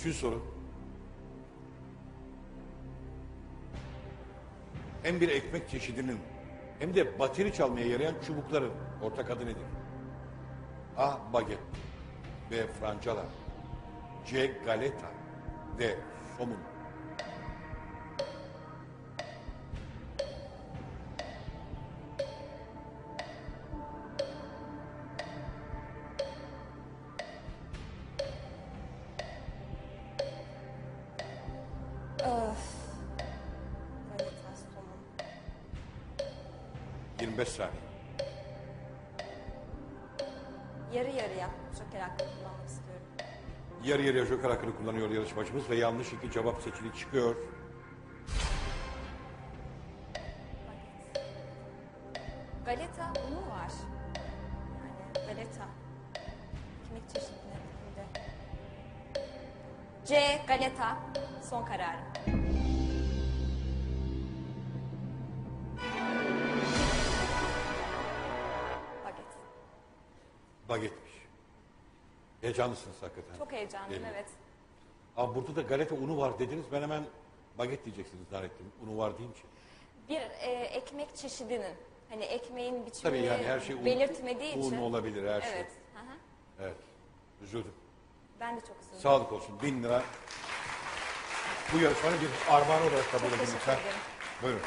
Üçüncü soru. Hem bir ekmek çeşidinin hem de bateri çalmaya yarayan çubukların ortak adı nedir? A. Baget B. Francala C. Galeta D. Somun Somun. 25 saniye. Yarı yarıya joker hakkı kullanmak istiyorum. Yarı yarıya joker hakkını kullanıyor yarışmacımız ve yanlış iki cevap seçili çıkıyor. Galeta unu var. Yani galeta. Ekmek çeşitlerinde. C. Galeta. Son kararım. Bagetmiş. Heyecanlısınız hakikaten. Çok heyecanlıyım evet. Ama burada da galeta unu var dediniz. Ben hemen baget diyeceksiniz zannettim. Unu var deyince. Bir e, ekmek çeşidinin hani ekmeğin Tabii biçimini yani her şey un, belirtmediği un için. olabilir her şey. Evet. hı hı. Evet. Üzüldüm. Ben de çok üzüldüm. Sağlık olsun. Bin lira. Bu yarışmanın bir armağanı olarak kabul edin teşekkür lütfen. ederim. Buyurun.